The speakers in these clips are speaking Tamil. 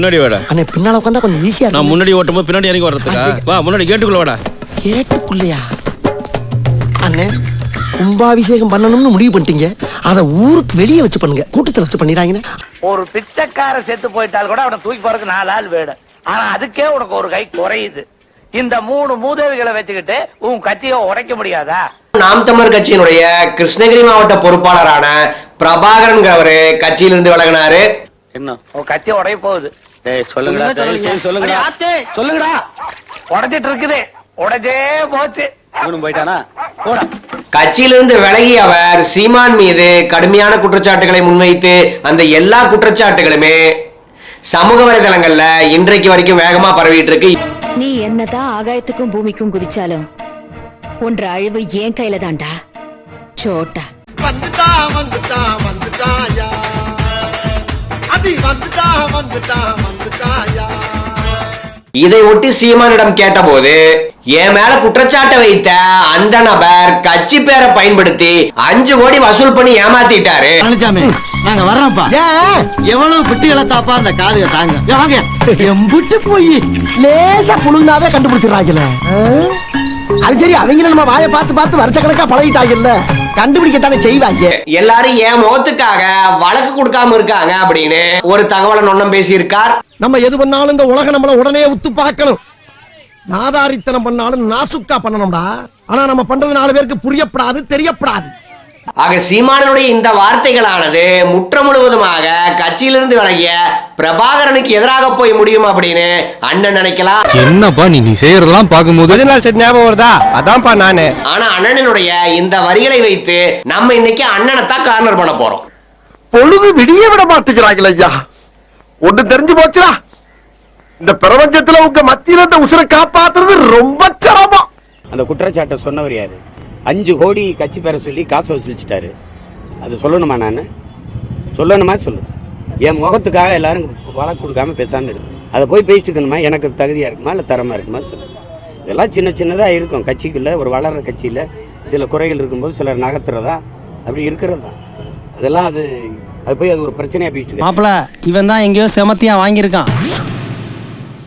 முன்னாடி வாடா. அண்ணே பின்னால உட்காந்தா கொஞ்சம் ஈஸியா நான் இருக்கும் முன்னாடி ஓட்டும் போது பின்னாடி இறங்கி வர்றதுக்கா? வா முன்னாடி கேட்டுக்குள்ள வாடா. கேட்டுக்குள்ளையா அண்ணே கும்பாபிஷேகம் பண்ணணும்னு முடிவு பண்ணிட்டீங்க. அதை ஊருக்கு வெளியே வச்சு பண்ணுங்க. கூட்டத்தில் வச்சு பண்ணிடுறாங்கண்ணே ஒரு பிச்சைக்கார செத்து போயிட்டால் கூட அவனை தூக்கி போறதுக்கு நாலு ஆள் வேணும் ஆனா அதுக்கே உனக்கு ஒரு கை குறையுது. இந்த மூணு மூதேவிகளை வச்சுக்கிட்டு உன் கட்சியை உடைக்க முடியாதா? நாம் தமிழர் கட்சியினுடைய கிருஷ்ணகிரி மாவட்ட பொறுப்பாளரான பிரபாகரன்கிறவரு கட்சியிலிருந்து விலகினாரு. என்ன? உன் கட்சியை உடைய போகுது. சொல்லுங்கடா, இருக்குது. போச்சு. போயிட்டானா? போடா. கட்சியிலிருந்து விலகிய அவர் சீமான் மீது கடுமையான குற்றச்சாட்டுகளை முன்வைத்து அந்த எல்லா குற்றச்சாட்டுகளுமே சமூக வலைதளங்கள்ல இன்றைக்கு வரைக்கும் வேகமா பரவிட்டு இருக்கு. நீ என்னதான் ஆகாயத்துக்கும் பூமிக்கும் குதிச்சாலும் ஒன்ற அழிவு என் கையில தான்டா. சோட்டா. வந்துட்டா வந்துட்டா வந்துட்டாயா? அதி வந்துட்டா வந்துட்டா வந்துட்டாயா இதை ஒட்டி சீமானிடம் கேட்டபோது என் மேல குற்றச்சாட்டை வைத்த அந்த நபர் கட்சி பேரை பயன்படுத்தி அஞ்சு கோடி வசூல் பண்ணி ஏமாத்திட்டாரு. நாங்க வர்றோம்ப்பா. எவ்வளவு பிட்டுகளை தாப்பா அந்த காதுக தாங்க. வாங்க. எம்புட்டு போய் லேசா புழுந்தாவே கண்டுபிடிச்சிடறாங்கல்ல. அது சரி அவங்க நம்ம வாயை பார்த்து பார்த்து வருஷ கணக்கா பழகிட்டாங்கல்ல. கண்டுபிடிக்கத்தானே செய்வாங்க. எல்லாரும் என் முகத்துக்காக வழக்கு கொடுக்காம இருக்காங்க அப்படின்னு ஒரு தகவலை நொன்னம் பேசியிருக்கார். நம்ம எது பண்ணாலும் இந்த உலகம் நம்மள உடனே உத்து பார்க்கணும். நாதாரித்தனம் பண்ணாலும் நாசுக்கா பண்ணணும்டா. ஆனா நம்ம பண்றது நாலு பேருக்கு புரியப்படாது தெரியப்படாது. ஆக சீமானனுடைய இந்த வார்த்தைகளானது முற்ற முழுவதுமாக கட்சியிலிருந்து விலகிய பிரபாகரனுக்கு எதிராக போய் முடியும் அப்படின்னு அண்ணன் நினைக்கலாம். என்னப்பா நீ நீ செய்யறதெல்லாம் பார்க்கும்போது ஞாபகம் வருதா? அதான்ப்பா நானு. ஆனா அண்ணனுடைய இந்த வரிகளை வைத்து நம்ம இன்னைக்கு அண்ணனைத்தான் கார்னர் பண்ண போறோம். பொழுது விடிய விட மாட்டேங்கிறாங்களே ஐயா. ஒண்ணு தெரிஞ்சு போச்சுடா. இந்த பிரபஞ்சத்துல உங்க மத்தியில இந்த உசுரை காப்பாத்துறது ரொம்ப சிரமம். அந்த குற்றச்சாட்டை சொன்னவர் யாரு? அஞ்சு கோடி கட்சி பெற சொல்லி காசை வசூலிச்சிட்டாரு. அது சொல்லணுமா நான்? சொல்லணுமா? சொல்லு. என் முகத்துக்காக எல்லாரும் வழக்கு கொடுக்காம பேசாமல் இருக்கு அதை போய் பேசிட்டு இருக்கணுமா? எனக்கு தகுதியாக இருக்குமா? இல்லை தரமாக இருக்குமா? சொல்லு. இதெல்லாம் சின்ன சின்னதாக இருக்கும். கட்சிக்குள்ள ஒரு வளர்கிற கட்சியில் சில குறைகள் இருக்கும்போது சிலர் நகர்த்துறதா? அப்படி இருக்கிறது? தான் அதெல்லாம் அது அது போய் அது ஒரு பிரச்சனையாக பேசிட்டு மாப்பிள்ள இவன் தான் எங்கேயோ செமத்தியாக வாங்கியிருக்கான்.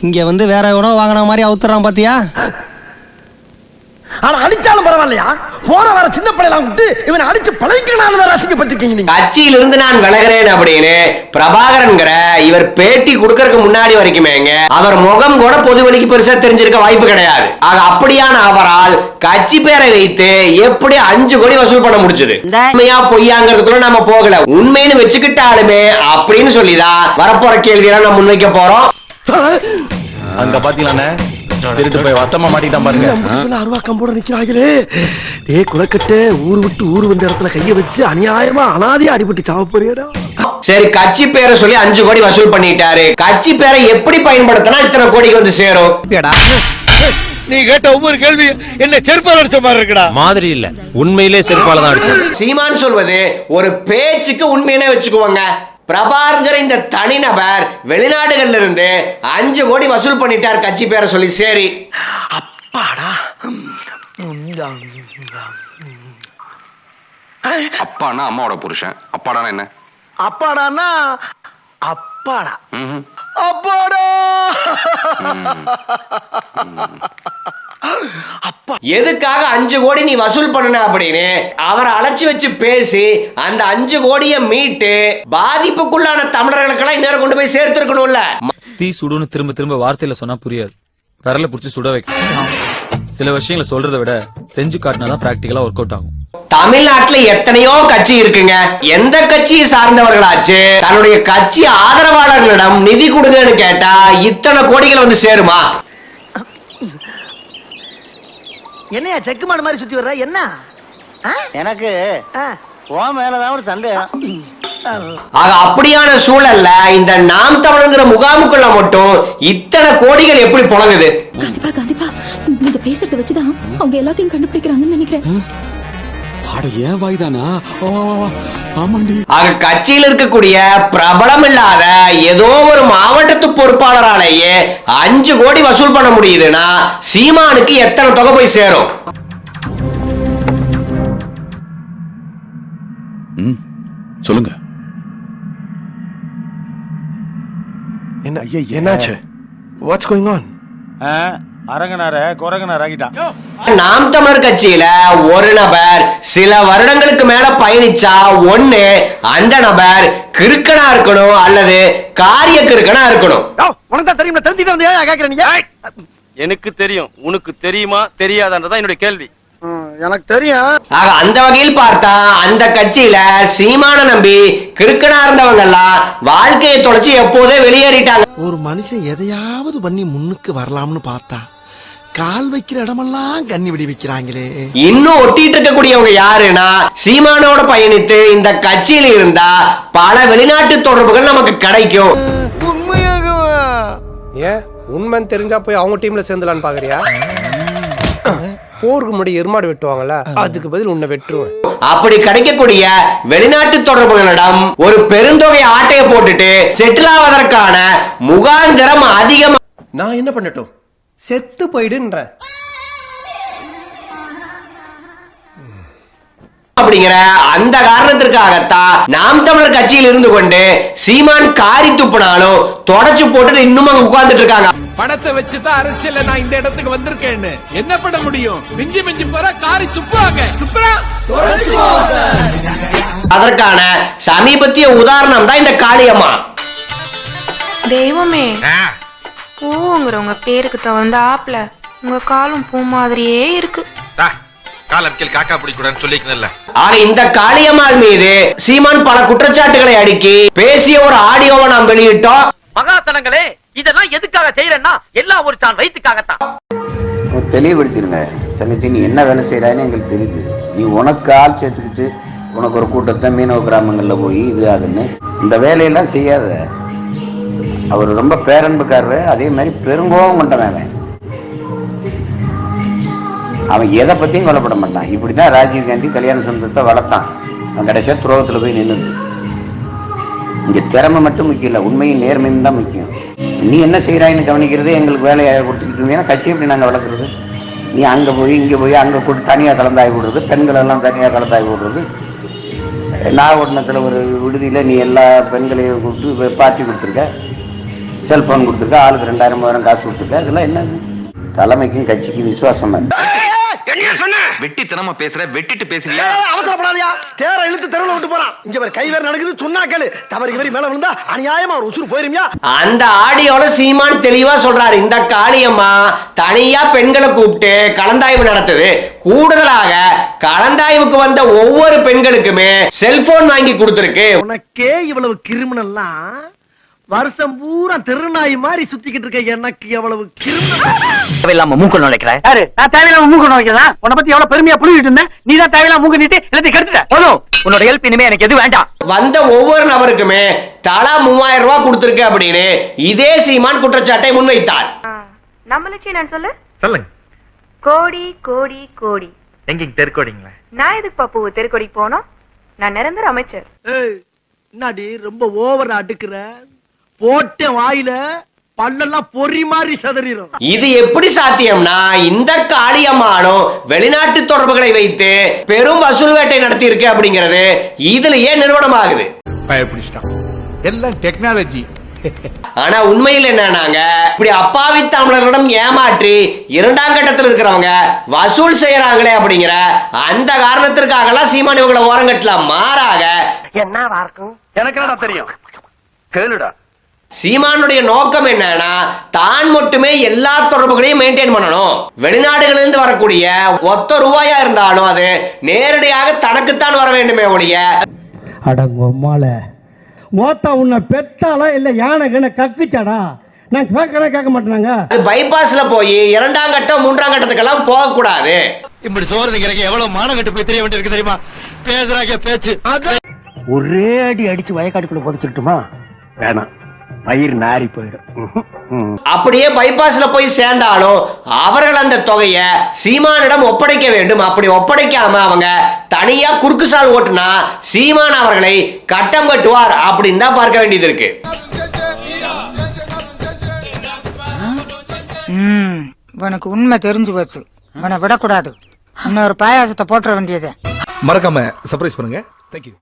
இங்கே வந்து வேற உணவு வாங்கின மாதிரி அவுத்துறான் பார்த்தியா ஆனா அடிச்சாலும் பரவாயில்லையா? போற வர சின்ன பிள்ளைலாம் விட்டு இவனை அடிச்சு பழகிக்கணும் வேற அசிங்கப்பட்டிருக்கீங்க நீங்க. கட்சியிலிருந்து நான் விலகிறேன் அப்படின்னு பிரபாகரன்கிற இவர் பேட்டி கொடுக்கறதுக்கு முன்னாடி வரைக்குமேங்க அவர் முகம் கூட பொதுவெளிக்கு பெருசா தெரிஞ்சிருக்க வாய்ப்பு கிடையாது. ஆக அப்படியான அவரால் கட்சி பேரை வைத்து எப்படி அஞ்சு கோடி வசூல் பண்ண முடிஞ்சது? உண்மையா பொய்யாங்கிறதுக்குள்ள நம்ம போகல. உண்மைன்னு வச்சுக்கிட்டாலுமே அப்படின்னு சொல்லிதான் வரப்போற கேள்வியெல்லாம் நம்ம முன்வைக்க போறோம். அங்க பாத்தீங்களாண்ணே? திருட்டு போய் வசமா மாட்டிட்டான் பாருங்க. அருவா கம்போட நிக்கிறாங்களே டே குலக்கட்டு ஊரு விட்டு ஊர் வந்த இடத்துல கைய வச்சு அநியாயமா அனாதையா அடிபட்டு சாவ போறியடா சரி கட்சி பேரை சொல்லி அஞ்சு கோடி வசூல் பண்ணிட்டாரு. கட்சி பேரை எப்படி பயன்படுத்தினா இத்தனை கோடிக்கு வந்து சேரும்? நீ கேட்ட ஒவ்வொரு கேள்வி என்ன செருப்பால் அடிச்ச மாதிரி இருக்குடா. மாதிரி இல்ல. உண்மையிலே செருப்பால தான் அடிச்சது. சீமான் சொல்வது ஒரு பேச்சுக்கு உண்மையினே வச்சுக்குவாங்க. பிரபாருங்கிற இந்த தனிநபர் வெளிநாடுகள்ல இருந்து அஞ்சு கோடி வசூல் பண்ணிட்டார் கட்சி பேரை சொல்லி. சரி. அப்பானா அம்மாவோட புருஷன். அப்பாடானா என்ன? அப்பாடான்னா அப்பாடா. அப்பாடா. எதுக்காக அஞ்சு கோடி நீ வசூல் பண்ணன அப்படின்னு அவரை அழைச்சு வச்சு பேசி அந்த அஞ்சு கோடியை மீட்டு பாதிப்புக்குள்ளான தமிழர்களுக்கெல்லாம் இன்னொரு கொண்டு போய் சேர்த்திருக்கணும்ல. தீ சுடுன்னு திரும்ப திரும்ப வார்த்தையில சொன்னா புரியாது. விரல புடிச்சு சுட வைக்க சில விஷயங்களை சொல்றதை விட செஞ்சு காட்டினாதான் பிராக்டிக்கலா ஒர்க் அவுட் ஆகும். தமிழ்நாட்டுல எத்தனையோ கட்சி இருக்குங்க. எந்த கட்சியை சார்ந்தவர்களாச்சு? தன்னுடைய கட்சி ஆதரவாளர்களிடம் நிதி கொடுங்கன்னு கேட்டா இத்தனை கோடிகள் வந்து சேருமா? என்னையா செக்கு மாடு மாதிரி சுத்தி வர்ற? என்ன? எனக்கு உன் மேலதான் ஒரு சந்தேகம். ஆக அப்படியான சூழல்ல இந்த நாம் தமிழங்கிற முகாமுக்குள்ள மட்டும் இத்தனை கோடிகள் எப்படி புழங்குது கண்டிப்பா கண்டிப்பா. நீங்க பேசுறத வச்சுதான் அவங்க எல்லாத்தையும் கண்டுபிடிக்கிறாங்கன்னு நினைக்கிறேன். ஏன் வாய்தானா ஆமாண்டி. ஆக கட்சியில் இருக்கக்கூடிய பிரபலம் இல்லாத ஏதோ ஒரு மாவட்டத்து பொறுப்பாளராலேயே அஞ்சு கோடி வசூல் பண்ண முடியுதுன்னா சீமானுக்கு எத்தனை தொகை போய் சேரும்? சொல்லுங்க. என்ன என்னாச்சு? வாட்ஸ் கோயிங் ஆன் அரங்கனார குரங்கனார் ஆகிட்டான் நாம் தமிழர் கட்சியில ஒரு நபர் சில வருடங்களுக்கு மேல பயணிச்சா ஒண்ணு அந்த நபர் கிறுக்கனா இருக்கணும் அல்லது காரிய கிறுக்கனா இருக்கணும். உனக்கு தெரியும் தெரிஞ்சுட்டு வந்து ஏன் கேக்குற நீங்க? எனக்கு தெரியும் உனக்கு தெரியுமா தெரியாதான்றதான் என்னுடைய கேள்வி. எனக்கு தெரியும். ஆக அந்த வகையில் பார்த்தா அந்த கட்சியில சீமான நம்பி கிறுக்கனா இருந்தவங்க எல்லாம் வாழ்க்கையை தொலைச்சு எப்போதே வெளியேறிட்டாங்க. ஒரு மனுஷன் எதையாவது பண்ணி முன்னுக்கு வரலாம்னு பார்த்தா கால் வைக்கிற இடமெல்லாம் கண்ணி விடி வைக்கிறாங்களே. இன்னும் ஒட்டிட்டு இருக்கக்கூடியவங்க யாருன்னா சீமானோட பயணித்து இந்த கட்சியில இருந்தா பல வெளிநாட்டு தொடர்புகள் நமக்கு கிடைக்கும். ஏன்? உண்மைன்னு தெரிஞ்சா போய் அவங்க டீம்ல சேர்ந்தலான்னு பாக்குறியா போருக்கு முன்னாடி எருமாடு வெட்டுவாங்கல்ல அதுக்கு பதில் உன்னை வெட்டுருவேன். அப்படி கிடைக்கக்கூடிய வெளிநாட்டு தொடர்புகளிடம் ஒரு பெருந்தொகை ஆட்டையை போட்டுட்டு செட்டில் ஆவதற்கான முகாந்திரம் அதிகம் நான் என்ன பண்ணட்டும்? செத்து போயிடுன்ற. அப்படிங்கிற அந்த காரணத்திற்காகத்தான் நாம் தமிழர் கட்சியில் இருந்து கொண்டு சீமான் காரி துப்புனாலும் தொடச்சு போட்டு இன்னும் அங்க உட்கார்ந்துட்டு இருக்காங்க. பணத்தை வச்சுதான் அரசியல்ல நான் இந்த இடத்துக்கு வந்திருக்கேன்னு. என்ன பண்ண முடியும்? மிஞ்சி மிஞ்சி போற காரி துப்புறாங்க துப்புறா? அதற்கான சமீபத்திய உதாரணம் தான் இந்த காளியம்மா. தெய்வமே பூங்கிற உங்க பேருக்கு தகுந்த ஆப்ல உங்க காலும் பூ மாதிரியே இருக்கு. காலத்தில் காக்கா பிடிக்கூடாதுன்னு சொல்லிக்கணும்ல ஆக இந்த காளியம்மாள் மீது சீமான் பல குற்றச்சாட்டுகளை அடுக்கி பேசிய ஒரு ஆடியோவை நாம் வெளியிட்டோம். மகாசனங்களே இதெல்லாம் எதுக்காக செய்யறேன்னா எல்லாம் ஒரு சான் வயிற்றுக்காகத்தான் தெளிவுபடுத்திருங்க தங்கச்சி நீ என்ன வேலை செய்யறான்னு எங்களுக்கு தெரியுது. நீ உனக்கு ஆள் சேர்த்துக்கிட்டு உனக்கு ஒரு கூட்டத்தை மீனவ கிராமங்களில் போய் இது அதுன்னு இந்த வேலையெல்லாம் செய்யாத. அவர் ரொம்ப பேரன்புக்காரரு அதே மாதிரி பெருங்கோபம் கொண்டவன் அவன். அவன் எதை பற்றியும் கவலைப்பட மாட்டான். இப்படிதான் ராஜீவ் காந்தி கல்யாண சுந்தரத்தை வளர்த்தான். அவன் கடைசியா துரோகத்தில் போய் நின்றுது இங்கே திறமை மட்டும் முக்கியம் இல்லை உண்மையும் நேர்மையும் தான் முக்கியம். நீ என்ன செய்கிறாயின்னு கவனிக்கிறது எங்களுக்கு வேலையை கொடுத்துக்கிட்டு இருந்தீங்கன்னா கட்சி எப்படி நாங்கள் வளர்க்குறது. நீ அங்கே போய் இங்கே போய் அங்கே கூட்டு தனியாக கலந்தாய் விடுறது. பெண்கள் எல்லாம் தனியாக கலந்தாய் விடுறது. நாகப்பட்டினத்தில் ஒரு விடுதியில் நீ எல்லா பெண்களையும் கூப்பிட்டு பார்ட்டி கொடுத்துருக்க. செல்ஃபோன் கொடுத்துருக்க. ஆளுக்கு ரெண்டாயிரம் மூவாயிரம் காசு கொடுத்துருக்க. இதெல்லாம் என்னது? தலைமைக்கும் கட்சிக்கும் விசுவாசம் இல்லை வெட்டித்தனமா பேசுற வெட்டிட்டு பேசுறியா? அவசரப்படாதயா. தேர இழுத்து தெருவில் விட்டு போறான். இங்க வேற கை வேற நடக்குது சொன்னா கேளு. தவறு இவரி மேல விழுந்தா அநியாயமா ஒரு உசுறு போயிருமியா? அந்த ஆடியோல சீமான் தெளிவா சொல்றாரு. இந்த காளியம்மா தனியா பெண்களை கூப்பிட்டு கலந்தாய்வு நடத்துது. கூடுதலாக கலந்தாய்வுக்கு வந்த ஒவ்வொரு பெண்களுக்குமே செல்போன் வாங்கி கொடுத்திருக்கு. உனக்கே இவ்வளவு கிரிமினல்லாம்? வருஷம் பூரா திருநாய் மாதிரி சுத்திக்கிட்டு இருக்க எனக்கு எவ்வளவு தேவையில்லாம மூக்கு நுழைக்கிற யாரு? நான் தேவையில்லாம மூக்கு நுழைக்கிறேன் உன்னை பத்தி எவ்வளவு பெருமையா புரிஞ்சுட்டு இருந்தேன். நீ தான் தேவையில்லாம மூக்கு நீட்டு எல்லாத்தையும் கெடுத்துட்ட. போதும். உன்னோட ஹெல்ப் இனிமே எனக்கு எது வேண்டாம். வந்த ஒவ்வொரு நபருக்குமே தலா மூவாயிரம் ரூபாய் கொடுத்திருக்கு அப்படின்னு இதே சீமான் குற்றச்சாட்டை முன்வைத்தார். நம்மளுக்கு நான் சொல்லு. சொல்லுங்க. கோடி கோடி கோடி. எங்க தெருக்கோடிங்களா? நான் எதுக்கு பாப்பு தெருக்கொடி போனோம் நான் நிரந்தர அமைச்சர். ஏய், என்னடி ரொம்ப ஓவர் அடுக்குற? போட்ட வாயில பல்லெல்லாம் பொறி மாதிரி சதறிடும் இது எப்படி சாத்தியம்னா இந்த காளியம்மானும் வெளிநாட்டு தொடர்புகளை வைத்து பெரும் வசூல் வேட்டை நடத்தி இருக்கு அப்படிங்கிறது இதுலயே நிறுவனமாகுது? பயப்பிடிச்சிட்டான். எல்லாம் டெக்னாலஜி ஆனா உண்மையில் என்னன்னாங்க இப்படி அப்பாவி தமிழர்களிடம் ஏமாற்றி இரண்டாம் கட்டத்தில் இருக்கிறவங்க வசூல் செய்யறாங்களே அப்படிங்கிற அந்த காரணத்திற்காகலாம் சீமான் இவங்களை ஓரங்கட்டலாம் மாறாக இருக்கும்? எனக்கு தெரியும்? கேளுடா. சீமானுடைய நோக்கம் என்னன்னா தான் மட்டுமே எல்லா தொடர்புகளையும் மெயின்டைன் பண்ணணும். வெளிநாடுகளிலிருந்து வரக்கூடிய ஒத்த ரூபாயா இருந்தாலும் அது நேரடியாக தனக்குத்தான் வர வேண்டுமே ஒழிய. அடங்கொம்மால மோத்தா உன்னை பெத்தாளா இல்ல யானை கண்ண கக்குச்சாடா? நான் கேட்கறேன் கேட்க மாட்டேனாங்க. அது பைபாஸ்ல போய் இரண்டாம் கட்டம் மூன்றாம் கட்டத்துக்கெல்லாம் போகக்கூடாது. இப்படி சோறு திங்கிறக்கு எவ்வளவு மானம் கட்டு போய் தெரிய வேண்டியிருக்கு தெரியுமா? பேசுறாங்க பேச்சு. ஒரே அடி அடிச்சு வயக்காட்டுக்குள்ள புதைச்சிட்டுமா வேணாம். பயிர் நாரி போயிடும். அப்படியே பைபாஸ்ல போய் சேர்ந்தாலும் அவர்கள் அந்த தொகையை சீமானிடம் ஒப்படைக்க வேண்டும். அப்படி ஒப்படைக்காம அவங்க தனியா குறுக்கு சால் ஓட்டுனா சீமான் அவர்களை கட்டம் கட்டுவார் அப்படின்னு தான் பார்க்க வேண்டியது இருக்கு. உனக்கு உண்மை தெரிஞ்சு போச்சு. உன்னை விடக்கூடாது. இன்னொரு பாயாசத்தை போட்டுற வேண்டியது. மறக்காம சர்ப்ரைஸ் பண்ணுங்க. தேங்க்யூ